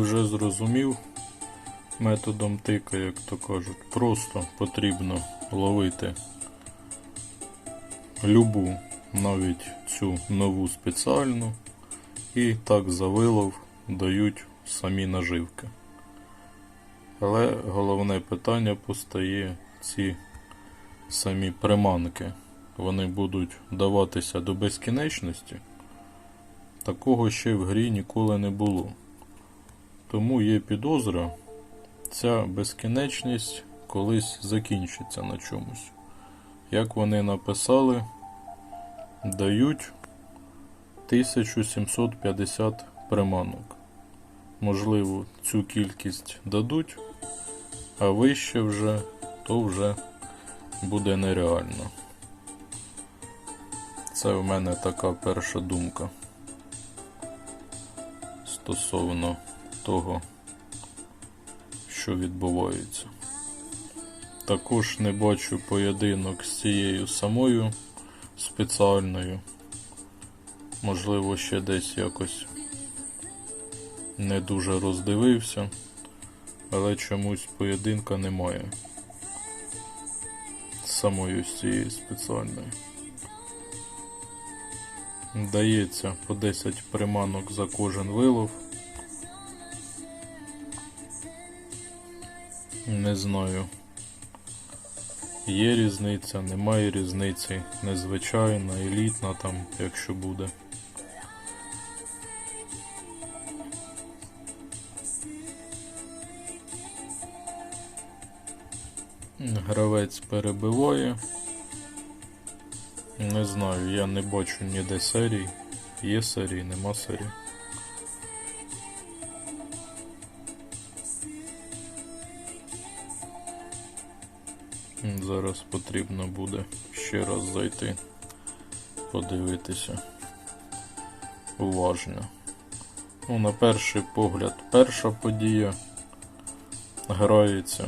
вже зрозумів методом тика, як то кажуть, просто потрібно ловити любу, навіть цю нову спеціальну, і так за вилов дають самі наживки. Але головне питання постає ці самі приманки. Вони будуть даватися до безкінечності. Такого ще в грі ніколи не було. Тому є підозра, ця безкінечність колись закінчиться на чомусь. Як вони написали, дають 1750 приманок. Можливо, цю кількість дадуть, а вище вже, то вже буде нереально. Це в мене така перша думка стосовно того, що відбувається. Також не бачу поєдинок з цією самою спеціальною. Можливо, ще десь якось не дуже роздивився, але чомусь поєдинка немає. з Самою з цією спеціальною. Дається по 10 приманок за кожен вилов. Не знаю. Є різниця, немає різниці. Незвичайна, елітна там, якщо буде. Гравець перебиває. Не знаю, я не бачу ніде серій. Є серії, нема серій. Зараз потрібно буде ще раз зайти, подивитися уважно. Ну, на перший погляд, перша подія грається.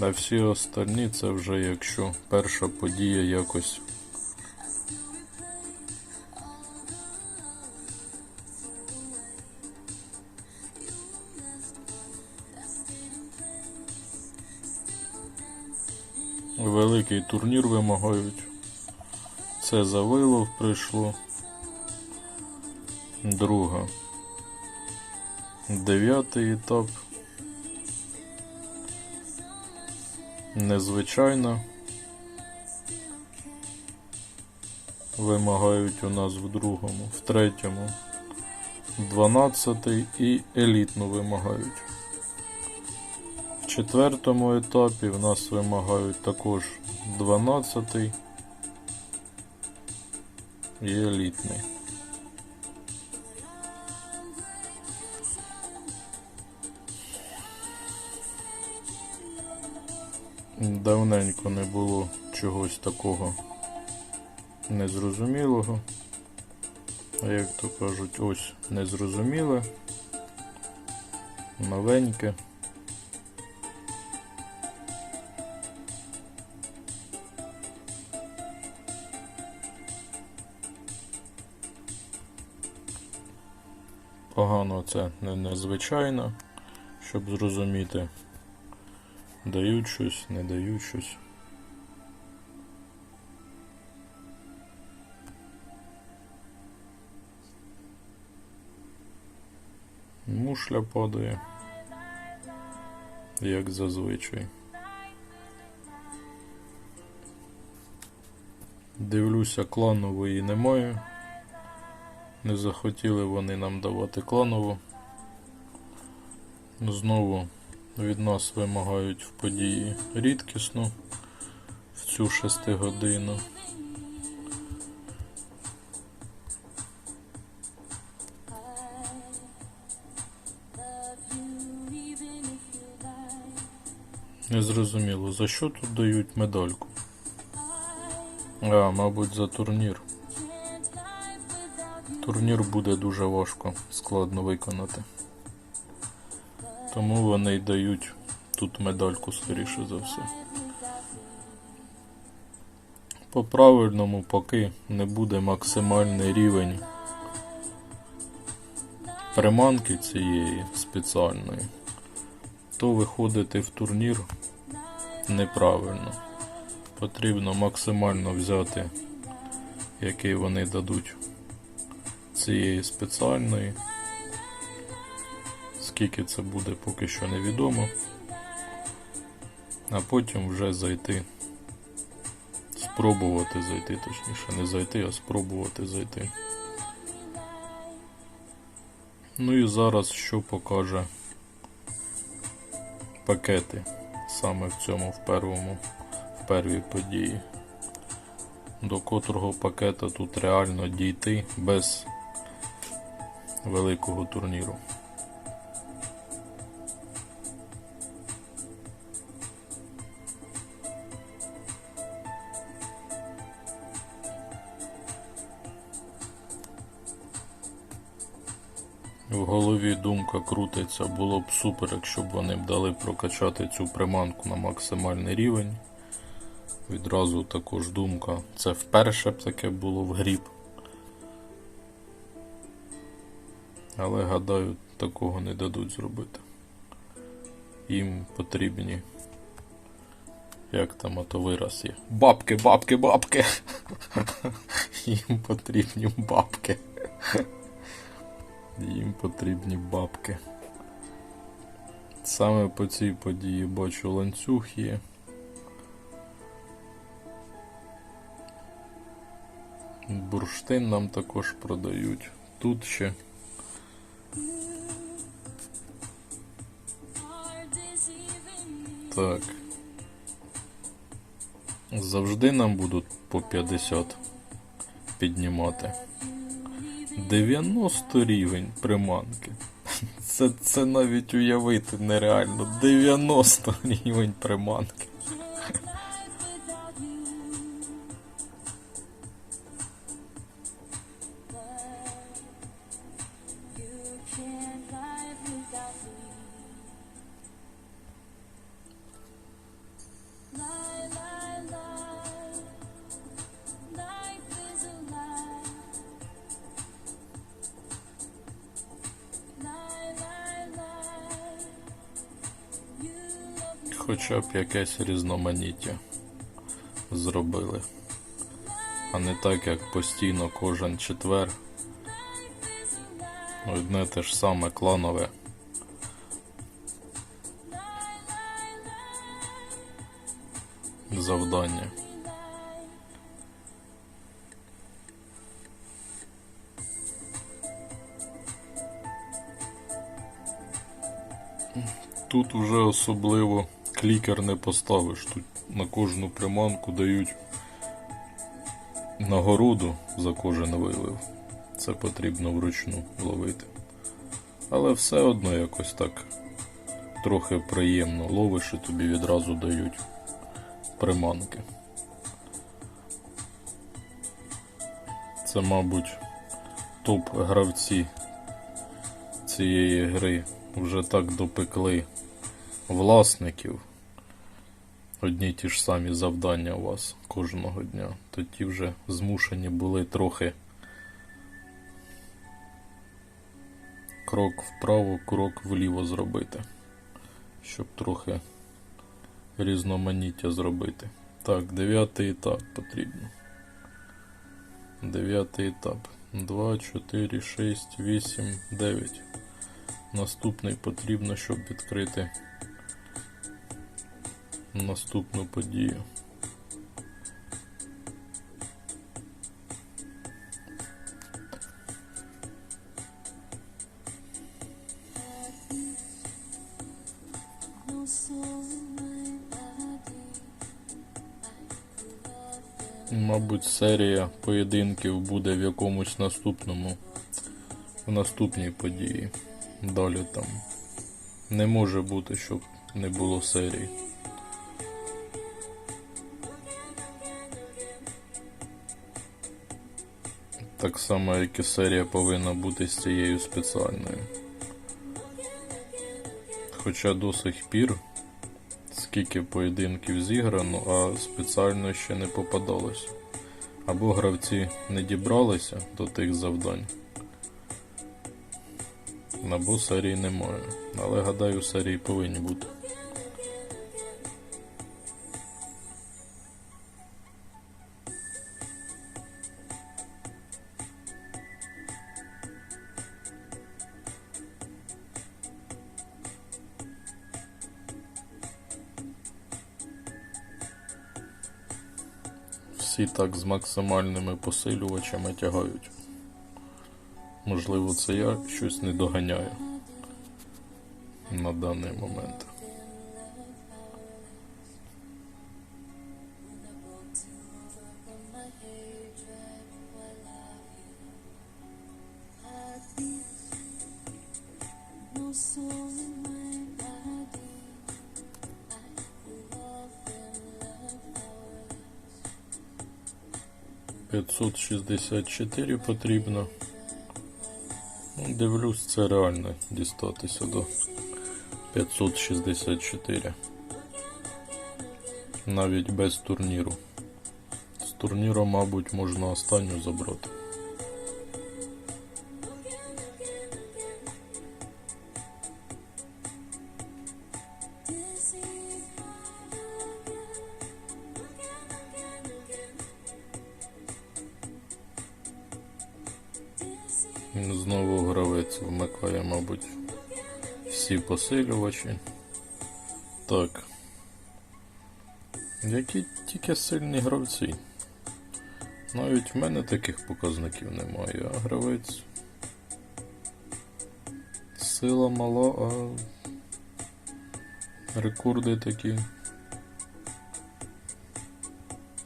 А всі останні це вже якщо перша подія якось великий турнір вимагають. Це за вилов прийшло. Друга. Дев'ятий етап. Незвичайно. Вимагають у нас в другому, в третьому, дванадцятий і елітну вимагають. Четвертому етапі в нас вимагають також 12 і елітний. Давненько не було чогось такого незрозумілого. А як то кажуть, ось незрозуміле, новеньке. Це не незвичайно, щоб зрозуміти, дають щось, не дають щось. Мушля падає, як зазвичай. Дивлюся, кланової немає. Не захотіли вони нам давати кланову. Знову від нас вимагають в події рідкісну в цю шестигодину. Незрозуміло, за що тут дають медальку? А, мабуть, за турнір. Турнір буде дуже важко, складно виконати. Тому вони й дають тут медальку, скоріше за все. По правильному, поки не буде максимальний рівень приманки цієї спеціальної, то виходити в турнір неправильно. Потрібно максимально взяти, який вони дадуть цієї спеціальної. Скільки це буде, поки що невідомо. А потім вже зайти. Спробувати зайти, точніше, не зайти, а спробувати зайти. Ну і зараз що покаже пакети саме в цьому в первому, в первій події. До котрого пакета тут реально дійти без великого турніру. В голові думка крутиться, було б супер, якщо б вони б дали прокачати цю приманку на максимальний рівень. Відразу також думка. Це вперше б таке було в гріб. Але гадаю, такого не дадуть зробити. Їм потрібні. Як там ото вираз є? Бабки, бабки, бабки. Їм потрібні бабки. Їм потрібні бабки. Саме по цій події бачу ланцюг є. Бурштин нам також продають. Тут ще так. Завжди нам будуть по 50 піднімати. 90 рівень приманки. Це, це навіть уявити нереально. 90 рівень приманки. Хоча б якесь різноманіття зробили. А не так, як постійно кожен четвер. Одне те ж саме кланове. Завдання. Тут вже особливо клікер не поставиш. Тут на кожну приманку дають нагороду за кожен вилив. Це потрібно вручну ловити. Але все одно якось так трохи приємно ловиш і тобі відразу дають приманки. Це, мабуть, топ-гравці цієї гри вже так допекли власників. Одні ті ж самі завдання у вас кожного дня. То ті вже змушені були трохи крок вправо, крок вліво зробити, щоб трохи різноманіття зробити. Так, дев'ятий етап потрібно. Дев'ятий етап. 2, 4, 6, 8, 9. Наступний потрібно, щоб відкрити наступну подію. Мабуть, серія поєдинків буде в якомусь наступному, в наступній події. Далі там не може бути, щоб не було серії. Так само, як і серія повинна бути з цією спеціальною. Хоча до сих пір, скільки поєдинків зіграно, а спеціально ще не попадалось. Або гравці не дібралися до тих завдань, Набу серії немає. Але гадаю, серії повинні бути. Всі так з максимальними посилювачами тягають. Можливо, це я щось не доганяю на даний момент. 564 потрібно. Ну, Дивлюсь, це реально дістатися до 564. Навіть без турніру. З турніру, мабуть, можна останню забрати. Він Знову гравець вмикає, мабуть, всі посилювачі. Так. Які тільки сильні гравці. Навіть в мене таких показників немає, а гравець. Сила мала, а рекорди такі.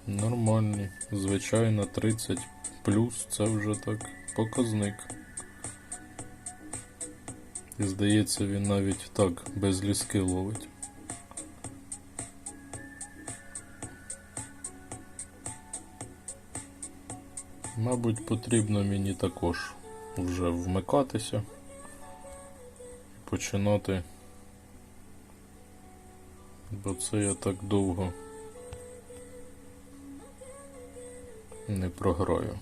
Нормальні. Звичайно, 30 плюс це вже так показник. І здається, він навіть так без ліски ловить. Мабуть, потрібно мені також вже вмикатися і починати. Бо це я так довго не програю.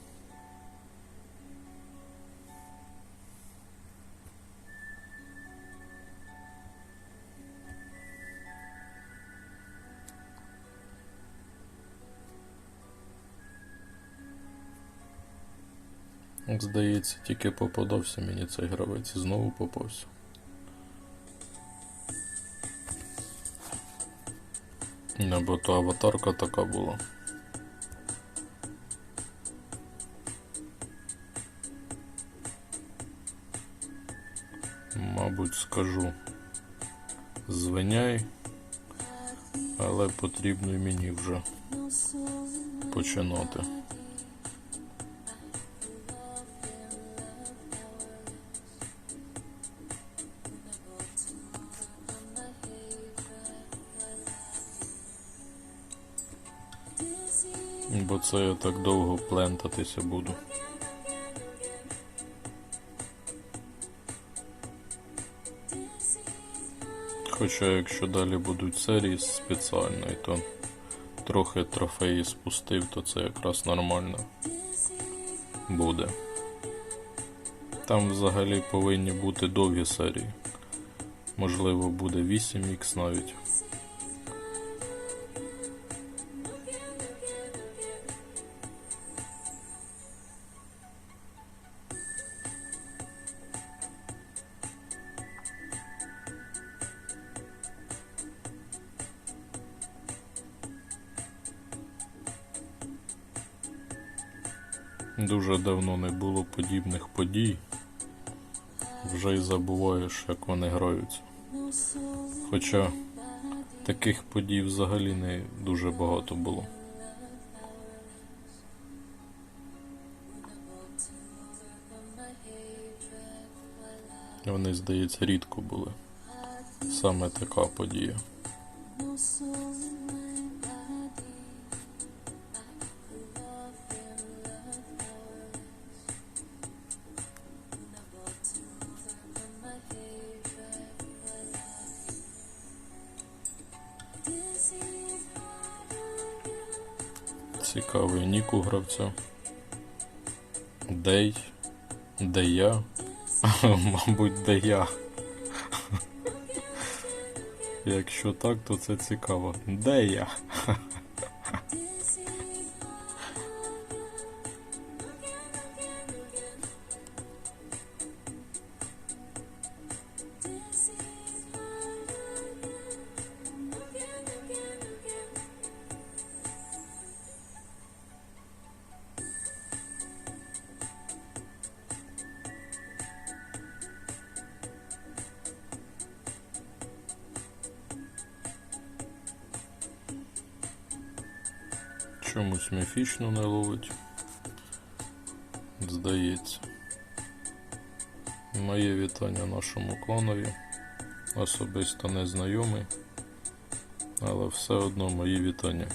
Здається, тільки попадався мені цей гравець і знову попався. Не, бо то аватарка така була. Мабуть, скажу звиняй, але потрібно і мені вже починати. Це я так довго плентатися буду. Хоча якщо далі будуть серії спеціальної, то трохи трофеї спустив, то це якраз нормально буде. Там взагалі повинні бути довгі серії. Можливо, буде 8х навіть. Дуже давно не було подібних подій. Вже й забуваєш, як вони граються. Хоча таких подій взагалі не дуже багато було. Вони, здається, рідко були. Саме така подія. Цікавий нік у гравця. Дей. Де я. Мабуть, де я. Якщо так, то це цікаво. Де я? Чомусь міфічно не ловить. Здається. Моє вітання нашому кланові. Особисто не знайомий. Але все одно мої вітання.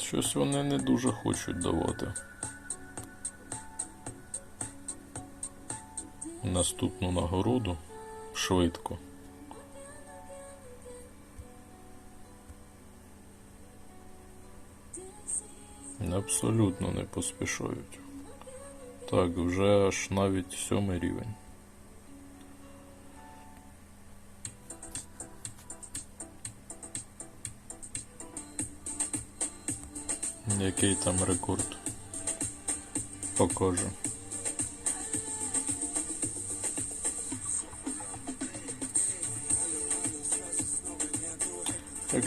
Щось вони не дуже хочуть давати. Наступну нагороду швидко. Абсолютно не поспішають. Так, вже аж навіть сьомий рівень. Який там рекорд? Покажу.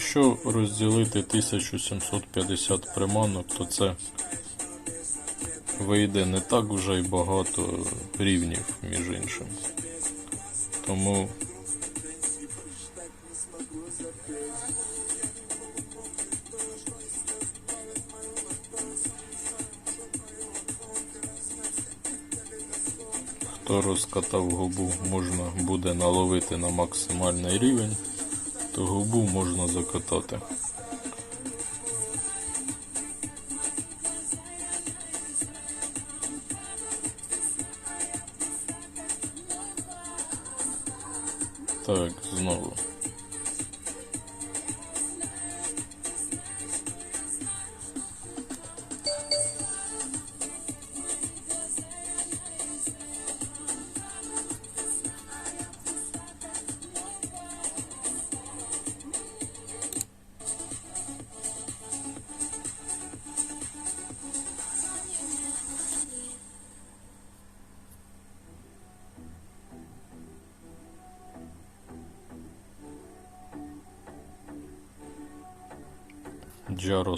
Якщо розділити 1750 приманок, то це вийде не так вже й багато рівнів, між іншим. Тому хто розкатав губу, можна буде наловити на максимальний рівень, губу можна закатати. Так, знову.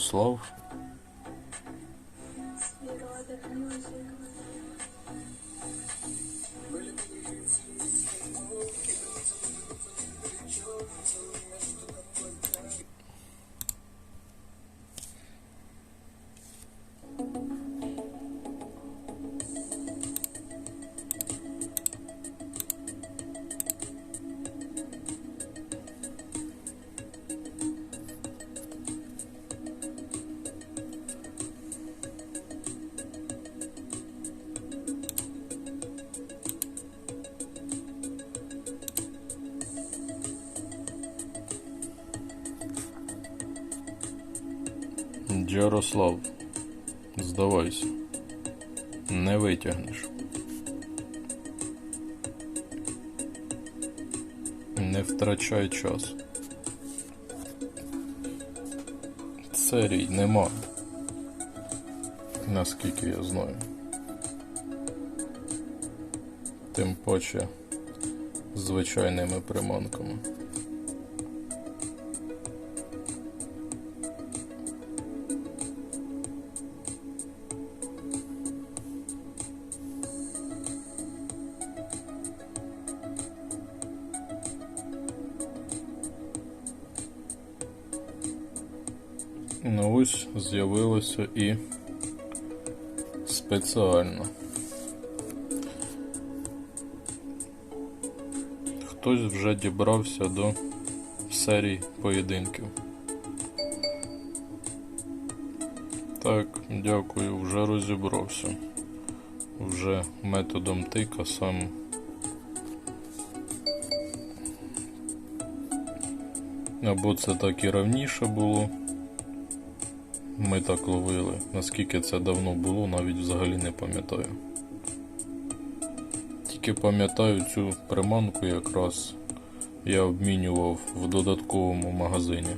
Джарослав. Джарослав. Здавайся. Не витягнеш. Не втрачай час. Серій нема. Наскільки я знаю. Тим паче звичайними приманками. З'явилося і спеціально. Хтось вже дібрався до серії поєдинків. Так, дякую, вже розібрався. Вже методом тика сам. Або це так і равніше було. Ми так ловили. Наскільки це давно було, навіть взагалі не пам'ятаю. Наскільки пам'ятаю, цю приманку якраз я обмінював в додатковому магазині.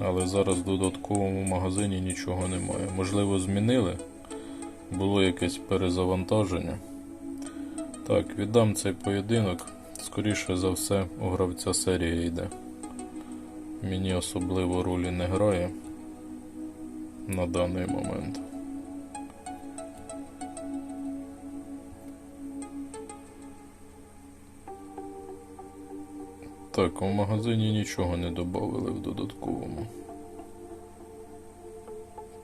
Але зараз в додатковому магазині нічого немає. Можливо, змінили. Було якесь перезавантаження. Так, віддам цей поєдинок. Скоріше за все, у гравця серія йде. Мені особливо ролі не грає на даний момент. Так, у магазині нічого не додали в додатковому.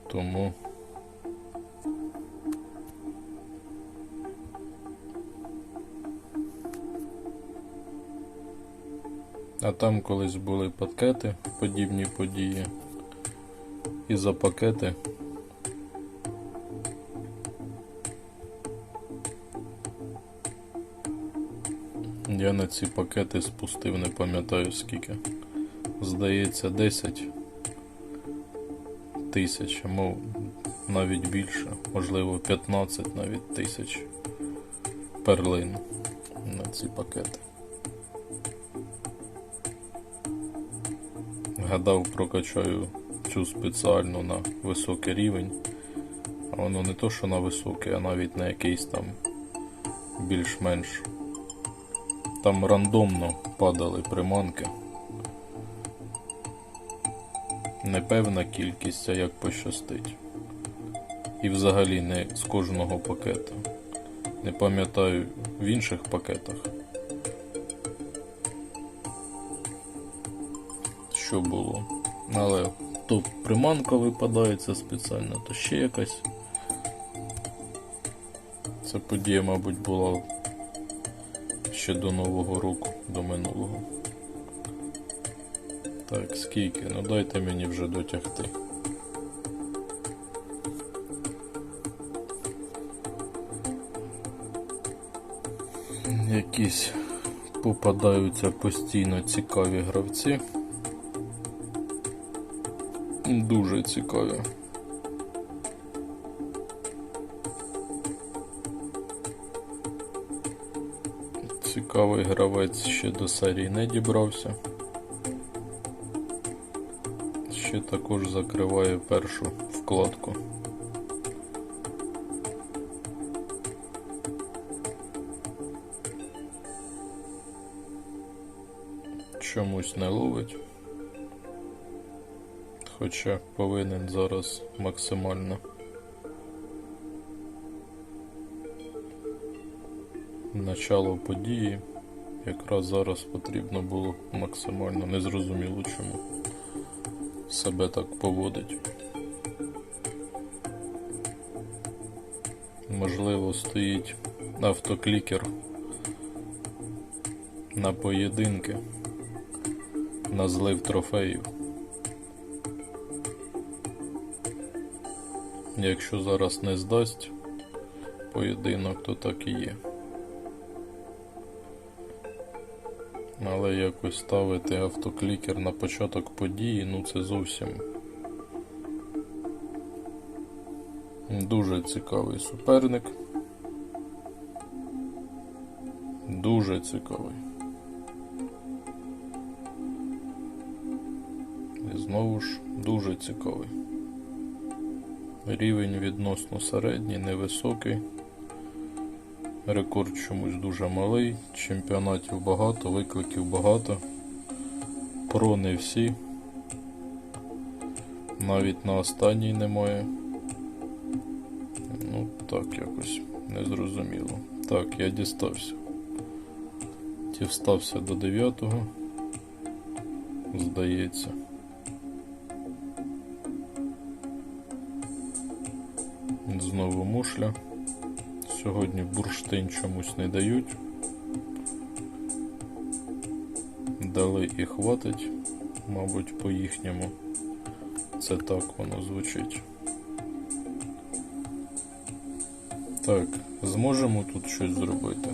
Тому. А там колись були пакети, подібні події. І за пакети я на ці пакети спустив, не пам'ятаю скільки. Здається, 10 тисяч, мов навіть більше, можливо 15 навіть тисяч перлин на ці пакети. Гадав, прокачаю цю спеціально на високий рівень. А воно не то, що на високий, а навіть на якийсь там більш-менш. Там рандомно падали приманки. Непевна кількість, а як пощастить. І взагалі не з кожного пакета. Не пам'ятаю в інших пакетах. Що було. Але то приманка випадається спеціально, то ще якась. Ця подія, мабуть, була ще до Нового року, до минулого. Так, скільки? Ну дайте мені вже дотягти. Якісь попадаються постійно цікаві гравці. Дуже цікаві. Цікавий гравець ще до серії не дібрався. Ще також закриває першу вкладку. Чомусь не ловить. Хоча повинен зараз максимально. Начало події якраз зараз потрібно було максимально незрозуміло чому себе так поводить. Можливо, стоїть автоклікер на поєдинки, на злив трофеїв. Якщо зараз не здасть поєдинок, то так і є. Але якось ставити автоклікер на початок події, ну це зовсім дуже цікавий суперник. Дуже цікавий. І знову ж дуже цікавий. Рівень відносно середній, невисокий. Рекорд чомусь дуже малий, чемпіонатів багато, викликів багато. Про не всі. Навіть на останній немає. Ну, так якось незрозуміло. Так, я дістався. Дістався до 9-го. Здається. Знову мушля. Сьогодні бурштин чомусь не дають. Дали і хватить, мабуть, по їхньому. Це так воно звучить. Так, зможемо тут щось зробити.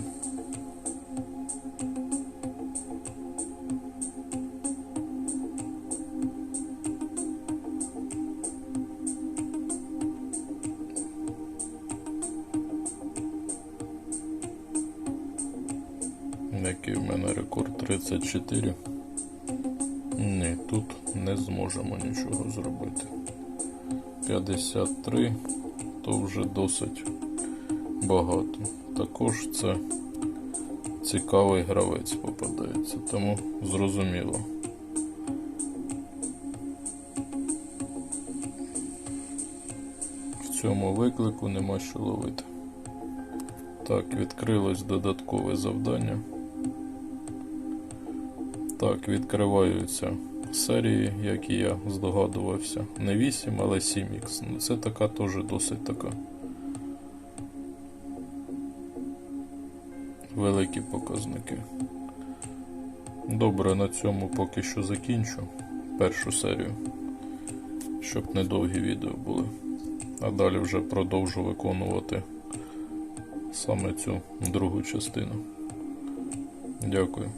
34. Ні, тут не зможемо нічого зробити. 53 то вже досить багато. Також це цікавий гравець попадається, тому зрозуміло. В цьому виклику нема що ловити. Так, відкрилось додаткове завдання. Так, відкриваються серії, як і я здогадувався. Не 8, але 7х. Ну, це така теж досить така. Великі показники. Добре, на цьому поки що закінчу першу серію, щоб недовгі відео були. А далі вже продовжу виконувати саме цю другу частину. Дякую.